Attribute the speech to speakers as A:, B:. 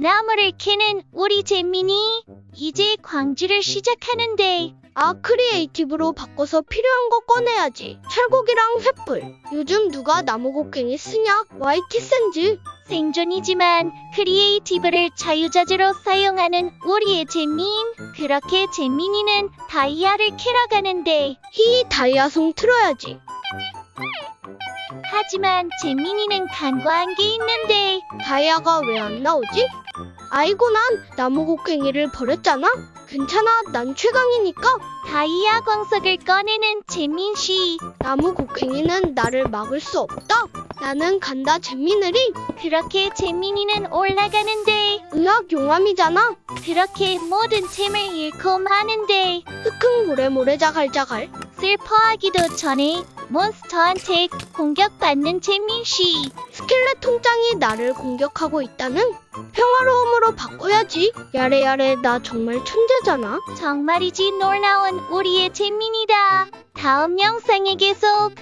A: 나무를 캐는 우리 잼민이 이제 광주를 시작하는데
B: 아, 크리에이티브로 바꿔서 필요한 거 꺼내야지. 철곡이랑 횃불. 요즘 누가 나무곡괭이 쓰냐? YT 센즈.
A: 생존이지만 크리에이티브를 자유자재로 사용하는 우리의 잼민 그렇게 잼민이는 다이아를 캐러 가는데
B: 히 다이아송 틀어야지.
A: 하지만 잼민이는 간과한 게 있는데
B: 다이아가 왜 안 나오지? 아이고 난 나무곡괭이를 버렸잖아. 괜찮아, 난 최강이니까.
A: 다이아 광석을 꺼내는 잼민 씨
B: 나무곡괭이는 나를 막을 수 없다. 나는 간다 잼미늘이.
A: 그렇게 잼민이는 올라가는데
B: 의학 용암이잖아.
A: 그렇게 모든 잃고 마는데
B: 흑흥 모래모래 자갈자갈.
A: 슬퍼하기도 전에 몬스터한테 공격받는 잼민 씨
B: 스켈레톤짱이 나를 공격하고 있다는 평화로움으로 바꿔야지. 야래야래 나 정말 천재잖아.
A: 정말이지 놀라운 우리의 잼민이다. 다음 영상에 계속